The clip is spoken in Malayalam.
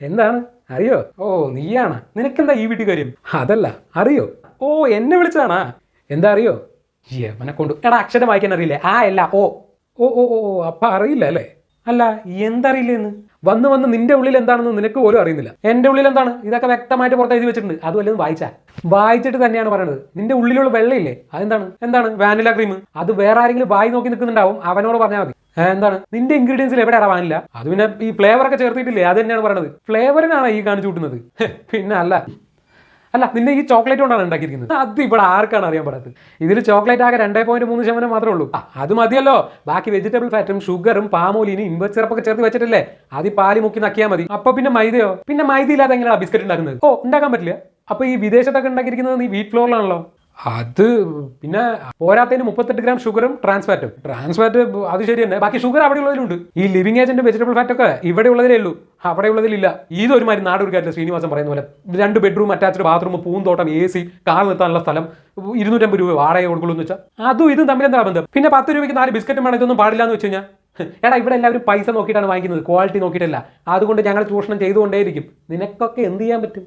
എന്താണ്? അറിയോ? ഓ നീയാണ്. നിനക്കെന്താ ഈ വീട്ടിൽ കാര്യം? അതല്ല അറിയോ? ഓ എന്നെ വിളിച്ചതാണാ. എന്താ അറിയോ? യവനെ കൊണ്ട് എടാ അക്ഷരം വായിക്കാൻ അറിയില്ലേ? ആ അല്ല ഓ. ഓ ഓ ഓ അപ്പ അറിയില്ല അല്ലേ? അല്ല എന്തറിയില്ലെന്ന്? വന്ന് വന്ന് നിന്റെ ഉള്ളിൽ എന്താണെന്ന് നിനക്ക് പോലും അറിയുന്നില്ല. എന്റെ ഉള്ളിൽ എന്താണ്? ഇതൊക്കെ വ്യക്തമായിട്ട് പുറത്ത് എഴുതി വെച്ചിട്ടുണ്ട്. അത് വായിച്ചാ. വായിച്ചിട്ട് തന്നെയാണ് പറയുന്നത് നിന്റെ ഉള്ളിലുള്ള വെള്ളയില്ലേ? അതെന്താണ്? എന്താണ്? Vanilla cream. അത് വേറെ ആരെങ്കിലും വായി നോക്കി നിൽക്കുന്നുണ്ടാവും. അവനോട് പറഞ്ഞാൽ മതി. എന്താണ്? നിന്റെ ഇൻഗ്രീഡിയൻസിൽ എവിടെയാണ് വാനില? അത് പിന്നെ ഈ ഫ്ലേവർ ഒക്കെ ചേർത്തിട്ടില്ലേ? അത് തന്നെയാണ് പറയുന്നത് ഫ്ലേവറിനാണ് ഈ കാണിച്ചു കൂട്ടുന്നത്. പിന്നെ അല്ല. അല്ല നിന്നെ ഈ ചോക്ലേറ്റ് കൊണ്ടാണ് ഉണ്ടാക്കിയിരിക്കുന്നത്. അത് ഇവിടെ ആർക്കാണ് അറിയാൻ പാടത്ത് ഇതിൽ ചോക്ലേറ്റ് ആകെ രണ്ടേ പോയിന്റ് മൂന്ന് ശതമാനം മാത്രമേ ഉള്ളൂ. അത് മതിയല്ലോ. ബാക്കി വെജിറ്റബിൾ ഫാറ്റും ഷുഗറും പാമോലിനും ഇൻവെർട്ട് സിറപ്പൊക്കെ ചേർത്ത് വെച്ചിട്ടില്ലേ? അത് പാൽ മുക്കി നക്കിയാൽ മതി. അപ്പൊ പിന്നെ മൈദയോ? പിന്നെ മൈദ ഇല്ലാതെ എങ്ങനെയാണ് ബിസ്ക്കറ്റ് ഉണ്ടാക്കുന്നത്? ഓ ഉണ്ടാക്കാൻ പറ്റില്ല. അപ്പൊ ഈ വിദേശത്തൊക്കെ ഉണ്ടാക്കിയിരിക്കുന്നത് നീ വീറ്റ് ഫ്ലോറിലാണല്ലോ അത് പിന്നെ പോരാത്തതിന് മുപ്പത്തെട്ട് ഗ്രാം ഷുഗറും ട്രാൻസ്ഫാറ്റും. ട്രാൻസ്ഫാറ്റ് അത് ശരി തന്നെ. ബാക്കി ഷുഗർ അവിടെ ഉള്ളതിലുണ്ട്. ഈ ലിവിങ് ഏജന്റ് വെജിറ്റബിൾ ഫാറ്റ് ഒക്കെ ഇവിടെ ഉള്ളതിലേ ഉള്ളൂ. അവിടെ ഉള്ളതിലില്ല. ഇതൊരു മാതിരി നാടൊരുക്കാരില്ല ശ്രീനിവാസൻ പറയുന്ന പോലെ രണ്ട് ബെഡ്റൂം അറ്റാച്ച്ഡ് ബാത്റൂം പൂന്തോട്ടം എ സി കാർ നിർത്താനുള്ള സ്ഥലം ഇരുന്നൂറ്റമ്പത് രൂപ വാടക കൊടുക്കുള്ളൂ എന്ന് വെച്ചാൽ അതും ഇതും തമ്മിൽ എന്താ ബന്ധം? പിന്നെ പത്ത് രൂപയ്ക്ക് നാല് ബിസ്ക്കറ്റും വേണം ഇതൊന്നും പാടില്ല എന്ന് വെച്ച് കഴിഞ്ഞാൽ എടാ ഇവിടെ എല്ലാവരും പൈസ നോക്കിയിട്ടാണ് വാങ്ങിക്കുന്നത്. ക്വാളിറ്റി നോക്കിയിട്ടല്ല. അതുകൊണ്ട് ഞങ്ങൾ ചൂഷണം ചെയ്തുകൊണ്ടേയിരിക്കും. നിനക്കൊക്കെ എന്ത് ചെയ്യാൻ പറ്റും?